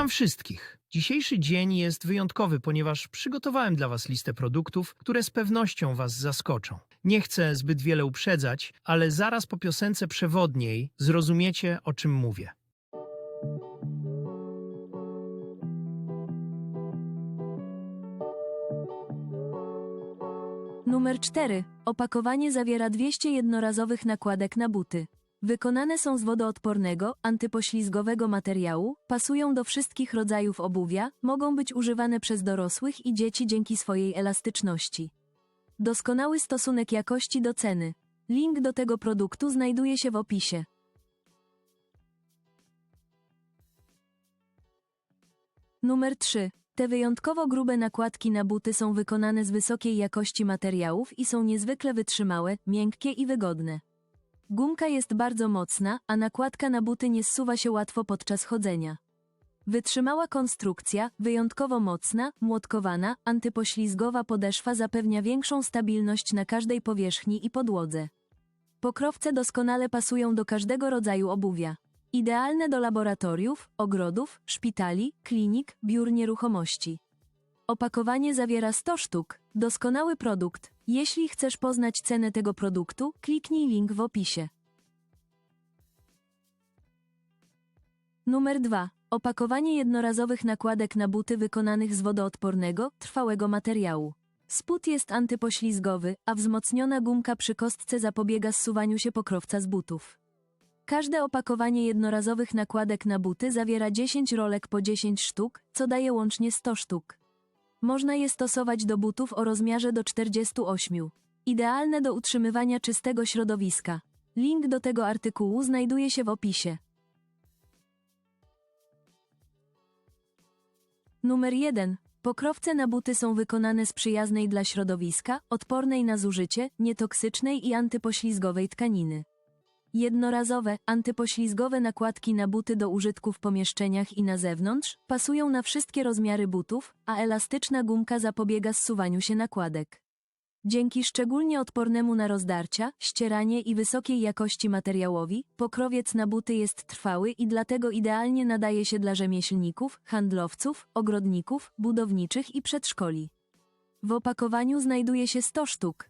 Witam wszystkich. Dzisiejszy dzień jest wyjątkowy, ponieważ przygotowałem dla Was listę produktów, które z pewnością Was zaskoczą. Nie chcę zbyt wiele uprzedzać, ale zaraz po piosence przewodniej zrozumiecie, o czym mówię. Numer 4. Opakowanie zawiera 200 jednorazowych nakładek na buty. Wykonane są z wodoodpornego, antypoślizgowego materiału, pasują do wszystkich rodzajów obuwia, mogą być używane przez dorosłych i dzieci dzięki swojej elastyczności. Doskonały stosunek jakości do ceny. Link do tego produktu znajduje się w opisie. Numer 3. Te wyjątkowo grube nakładki na buty są wykonane z wysokiej jakości materiałów i są niezwykle wytrzymałe, miękkie i wygodne. Gumka jest bardzo mocna, a nakładka na buty nie zsuwa się łatwo podczas chodzenia. Wytrzymała konstrukcja, wyjątkowo mocna, młotkowana, antypoślizgowa podeszwa zapewnia większą stabilność na każdej powierzchni i podłodze. Pokrowce doskonale pasują do każdego rodzaju obuwia. Idealne do laboratoriów, ogrodów, szpitali, klinik, biur nieruchomości. Opakowanie zawiera 100 sztuk. Doskonały produkt. Jeśli chcesz poznać cenę tego produktu, kliknij link w opisie. Numer 2. Opakowanie jednorazowych nakładek na buty wykonanych z wodoodpornego, trwałego materiału. Spód jest antypoślizgowy, a wzmocniona gumka przy kostce zapobiega zsuwaniu się pokrowca z butów. Każde opakowanie jednorazowych nakładek na buty zawiera 10 rolek po 10 sztuk, co daje łącznie 100 sztuk. Można je stosować do butów o rozmiarze do 48. Idealne do utrzymywania czystego środowiska. Link do tego artykułu znajduje się w opisie. Numer 1. Pokrowce na buty są wykonane z przyjaznej dla środowiska, odpornej na zużycie, nietoksycznej i antypoślizgowej tkaniny. Jednorazowe, antypoślizgowe nakładki na buty do użytku w pomieszczeniach i na zewnątrz pasują na wszystkie rozmiary butów, a elastyczna gumka zapobiega zsuwaniu się nakładek. Dzięki szczególnie odpornemu na rozdarcia, ścieranie i wysokiej jakości materiałowi, pokrowiec na buty jest trwały i dlatego idealnie nadaje się dla rzemieślników, handlowców, ogrodników, budowniczych i przedszkoli. W opakowaniu znajduje się 100 sztuk.